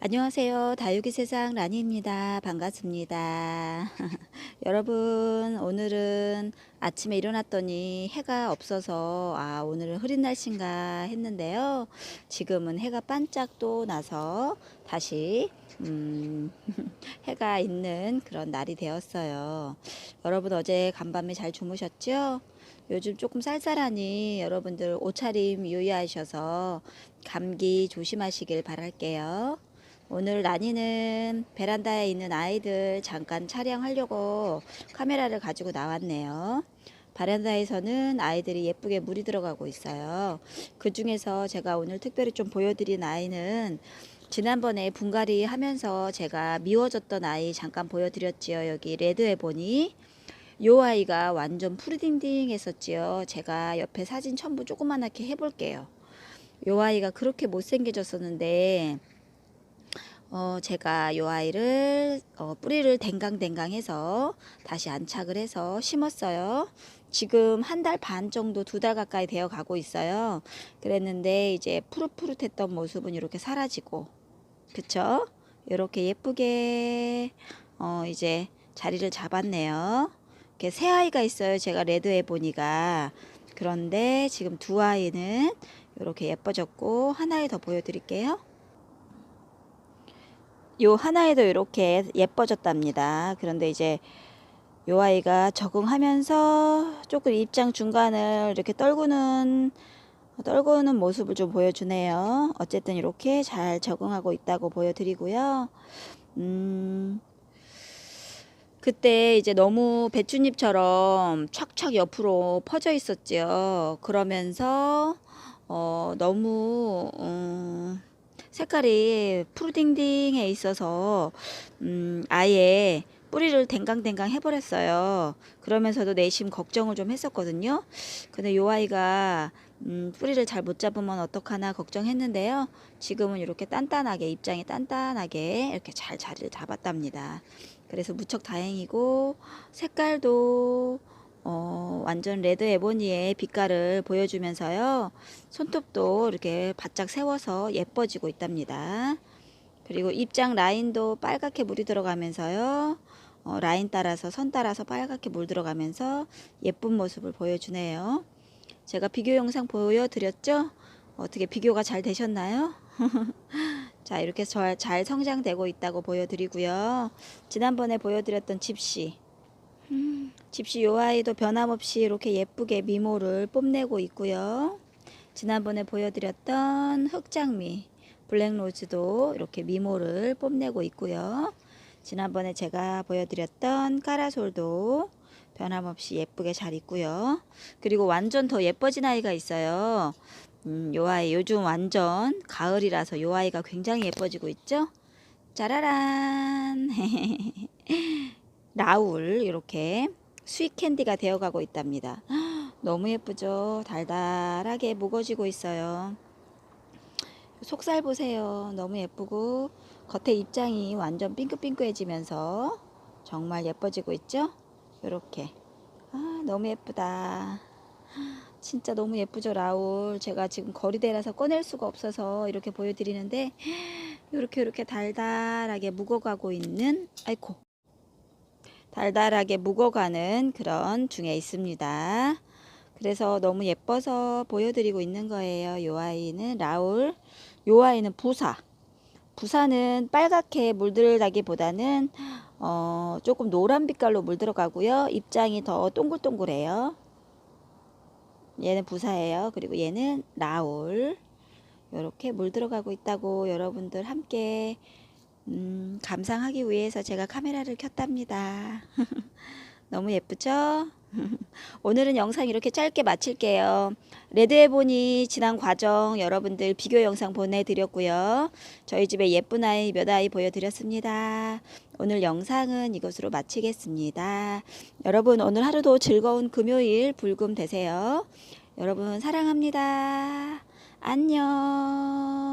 안녕하세요. 다육이 세상 라니입니다. 반갑습니다. 여러분, 오늘은 아침에 일어났더니 해가 없어서, 아, 오늘은 흐린 날씨인가 했는데요. 지금은 해가 반짝 또 나서 다시, 음, 해가 있는 그런 날이 되었어요. 여러분, 어제 간밤에 잘 주무셨죠? 요즘 조금 쌀쌀하니 여러분들 옷차림 유의하셔서 감기 조심하시길 바랄게요. 오늘 라니는 베란다에 있는 아이들 잠깐 촬영하려고 카메라를 가지고 나왔네요. 베란다에서는 아이들이 예쁘게 물이 들어가고 있어요. 그 중에서 제가 오늘 특별히 좀 보여드린 아이는 지난번에 분갈이 하면서 제가 미워졌던 아이 잠깐 보여드렸지요. 여기 레드 에보니. 요 아이가 완전 푸르딩딩 했었지요. 제가 옆에 사진 첨부 조그만하게 해볼게요. 요 아이가 그렇게 못생겨졌었는데 어, 제가 요 아이를 어, 뿌리를 댕강댕강 해서 다시 안착을 해서 심었어요. 지금 한 달 반 정도 두 달 가까이 되어 가고 있어요. 그랬는데 이제 푸릇푸릇했던 모습은 이렇게 사라지고 그쵸? 이렇게 예쁘게 어, 이제 자리를 잡았네요. 이렇게 새 아이가 있어요. 제가 레드 에 보니까 그런데 지금 두 아이는 이렇게 예뻐졌고 하나에 더 보여드릴게요. 요 하나에도 이렇게 예뻐졌답니다. 그런데 이제 요 아이가 적응하면서 조금 입장 중간을 이렇게 떨구는 떨구는 모습을 좀 보여주네요. 어쨌든 이렇게 잘 적응하고 있다고 보여드리고요. 음, 그때 이제 너무 배춧잎처럼 촥촥 옆으로 퍼져 있었지요. 그러면서 어, 너무 음, 색깔이 푸르딩딩해 있어서 음, 아예 뿌리를 댕강댕강 해버렸어요. 그러면서도 내심 걱정을 좀 했었거든요. 근데 요 아이가 음, 뿌리를 잘 못 잡으면 어떡하나 걱정했는데요. 지금은 이렇게 단단하게 입장이 단단하게 이렇게 잘 자리를 잡았답니다. 그래서 무척 다행이고 색깔도 어, 완전 레드 에보니의 빛깔을 보여주면서요. 손톱도 이렇게 바짝 세워서 예뻐지고 있답니다. 그리고 입장 라인도 빨갛게 물이 들어가면서요. 어, 라인 따라서 선 따라서 빨갛게 물 들어가면서 예쁜 모습을 보여주네요. 제가 비교 영상 보여드렸죠? 어떻게 비교가 잘 되셨나요? 자 이렇게 잘, 잘 성장되고 있다고 보여드리고요. 지난번에 보여드렸던 집시 집시 요 아이도 변함없이 이렇게 예쁘게 미모를 뽐내고 있고요. 지난번에 보여드렸던 흑장미 블랙로즈도 이렇게 미모를 뽐내고 있고요. 지난번에 제가 보여드렸던 까라솔도 변함없이 예쁘게 잘 있고요. 그리고 완전 더 예뻐진 아이가 있어요. 음, 요 아이 요즘 완전 가을이라서 요 아이가 굉장히 예뻐지고 있죠? 짜라란 라울 이렇게 스윗 캔디가 되어가고 있답니다. 너무 예쁘죠? 달달하게 묵어지고 있어요. 속살 보세요. 너무 예쁘고 겉에 입장이 완전 핑크핑크해지면서 정말 예뻐지고 있죠? 이렇게 아 너무 예쁘다. 진짜 너무 예쁘죠 라울. 제가 지금 거리대라서 꺼낼 수가 없어서 이렇게 보여드리는데 이렇게 이렇게 달달하게 묵어가고 있는 아이코 달달하게 묵어가는 그런 중에 있습니다. 그래서 너무 예뻐서 보여드리고 있는 거예요. 요 아이는 라울, 요 아이는 부사. 부사는 빨갛게 물들다기보다는 어, 조금 노란 빛깔로 물들어가고요. 입장이 더 동글동글해요. 얘는 부사예요. 그리고 얘는 라울. 이렇게 물들어가고 있다고 여러분들 함께 음, 감상하기 위해서 제가 카메라를 켰답니다. 너무 예쁘죠? 오늘은 영상 이렇게 짧게 마칠게요. 레드에보니 지난 과정 여러분들 비교 영상 보내드렸고요. 저희 집에 예쁜 아이 몇 아이 보여드렸습니다. 오늘 영상은 이것으로 마치겠습니다. 여러분 오늘 하루도 즐거운 금요일 불금 되세요. 여러분 사랑합니다. 안녕.